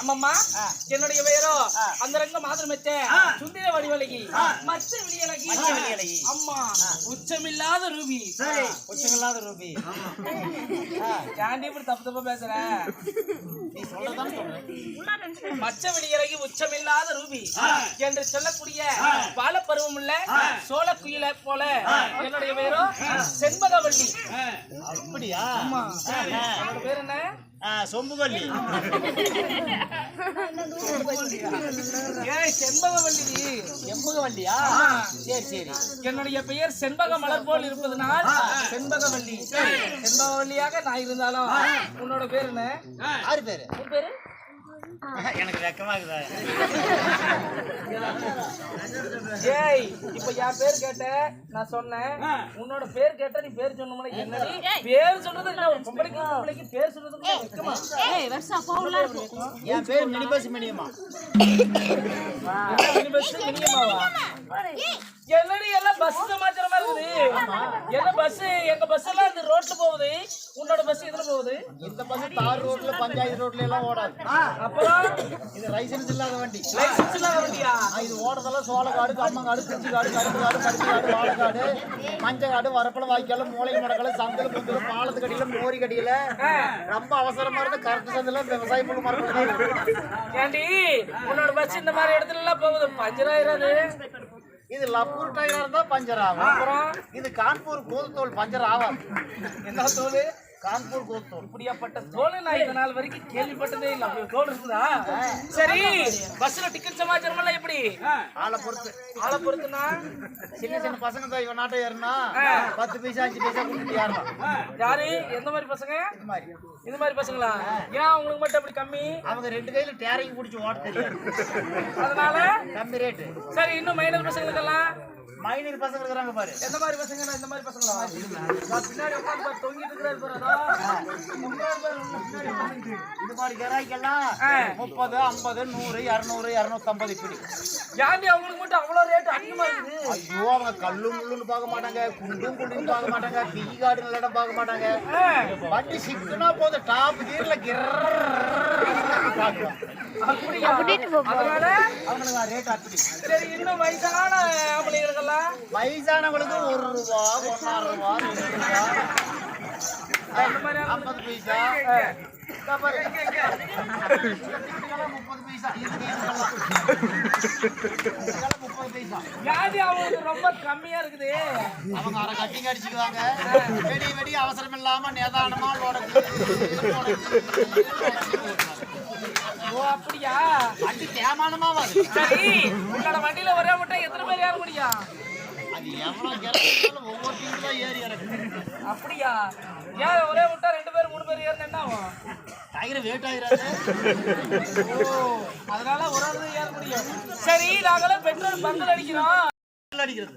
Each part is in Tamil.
அம்மம்மா என்னுடைய பெயரோ? அந்தரங்க மாதிரமெச்ச சுந்தர வடிவழகி மச்ச விடியழகி. அம்மா உச்சமில்லாத ரூபி. சரி. உச்சமில்லாத ரூபி. ஏன்டி இப்படி தப்பு தப்பா பேசுற? நீ சொல்லதான் சொல்றேன் மச்ச விடியழகி உச்சமில்லாத ரூபி என்று சொல்லக்கூடிய பாலப்பருவம் உள்ள சோழ குயில போல என்னுடைய பெயரோ செண்பகவல்லி. அப்படியா? என்னோட பேர் என்ன? ஏய் செண்பகவல்லி எம்புகவல்லியா ஆ. சரி சரி. என்னுடைய பெயர் செண்பக மலர் போல் இருப்பதனால் செண்பகவல்லி செண்பகவல்லியாக நான் இருந்தாலும் உன்னோட பேர் என்ன? ஆறு பேரு. உன் பேரு? எனக்கு வெக்கமாகுதா ஏய் இப்ப என் பேர் கேட்ட நான் சொன்னேன். உன்னோட பேர் கேட்ட நீ பேர் சொன்னோம்னா என்னடி பேர் சொல்றது என்ன ஒரு பொம்பளைக்கு பொம்பளைக்கு பேர் சொல்றது வெக்கமா? ஏய் என் பேர் மினி பஸ் மினியம்மா என்ன மினி பஸ் மினியமாவா என்னடி எல்லாம் பஸ் சமாச்சாரமா இருக்குது என்ன பஸ் எங்க பஸ் எல்லாம் இந்த ரோட்ல போகுது. உன்னோட பஸ் இதுல போகுது? இந்த பஸ் தார் ரோட்ல பஞ்சாயத்து ரோட்ல எல்லாம் ஓடாது. அப்புறம் இது லைசன்ஸ் இல்லாத வண்டி. லைசன்ஸ் இல்லாத வண்டியா? இது ஓடுறதெல்லாம் சோளக்காடு கம்மங்காடு கருப்பு காடு கருப்பு காடு வாழைக்காடு மஞ்சள் காடு வரப்பள வாய்க்கால மூளை முடக்கல சந்தல புந்தல பாலத்து கடியில மோரி கடியில. ரொம்ப அவசரமா இருந்து கருத்து சந்தில விவசாய புல் மரம் ஏண்டி உன்னோட பஸ் இந்த மாதிரி இடத்துல எல்லாம் போகுது பஞ்சராயிராது இது லப்பூர் டயரா இருந்தா பஞ்சர் ஆகும். அப்புறம் இது கான்பூர் கூதத்தோல் பஞ்சர் ஆகாது. என்ன தோல் கான்பூர் கூதத்தோல் இப்படியாப்பட்ட தோல் நான் இந்த நாள் வரைக்கும் கேள்விப்பட்டதே இல்லை. அப்படி தோல் இருக்குதா? சரி பஸ்ல டிக்கெட் சமாச்சாரம் எல்லாம் எப்படி? ஆளை பொறுத்து. ஆளை பொறுத்துனா? சின்ன சின்ன பசங்க தான் இவன் நாட்டை ஏறினா பத்து பைசா அஞ்சு பைசா கொடுத்துட்டு ஏறலாம் யாரு? எந்த மாதிரி பசங்க? இது மாதிரி. இது மாதிரி பசங்களா? ஏன் உங்களுக்கு மட்டும் அப்படி கம்மி? அவங்க ரெண்டு கையில டேரிங் பிடிச்சி ஓட தெரியும் அதனால? கம்மி ரேட்டு சரி இன்னும் மைனர் பசங்களுக்கெல்லாம் மைனர் பசங்க இருக்கிறாங்க பாரு. எந்த மாதிரி பசங்க இந்த மாதிரி பசங்களா? நான் பின்னாடி உட்காந்து தொங்கிட்டு இருக்கிறாரு பாரு. இது மாதிரி கிராய்க்கெல்லாம் முப்பது ஐம்பது நூறு இரநூறு இரநூத்தம்பது இப்படி. ஏன்டி அவங்களுக்கு மட்டும் அவ்வளவு ரேட் அதிகமா இருக்குது ஐயோ அவங்க கல்லு முள்ளுன்னு பார்க்க மாட்டாங்க குண்டும் குண்டும் பார்க்க மாட்டாங்க டீ கார்டு இடம் பார்க்க மாட்டாங்க. வண்டி சிக்கனா போதும் டாப் கீர்ல கிர் அப்படியா அதனால அவங்களுக்கு ரேட் அப்படி சரி இன்னும் வயசான வயசானவங்களுக்கு ஒரு ரூபா ஒன்னாறு ரூபா ஐம்பது பைசா முப்பது பைசா முப்பது பைசா யாதி அவங்களுக்கு ரொம்ப கம்மியா இருக்குது? அவங்க அரை கட்டிங் அடிச்சுக்குவாங்க. வெடி வெடி அவசரம் இல்லாம நிதானமா ஓ அப்படியா? வண்டி தேமானமா சரி உன்னோட வண்டியில ஒரே மட்டும் எத்தனை பேர் ஏற முடியும் அப்படியா? ஏன் ஒரே விட்டா ரெண்டு பேர் மூணு பேர் ஏறினா என்ன ஆகும்? Tyre wait ஆயிராது. ஓ அதனால ஒரு ஆள் தான் ஏற முடியும். சரி நாங்களாம் பெட்ரோல் பங்கில் அடிக்கிறோம். அடிக்கிறது.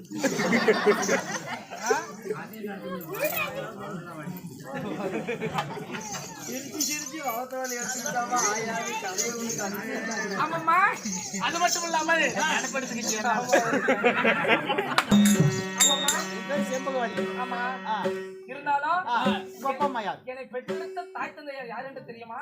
ஆமாம்மா. அது மட்டும் இல்லாமல் இருந்தாலும் என்னை பெற்றெடுத்த தாய் தந்தையார் யார் என்று தெரியுமா?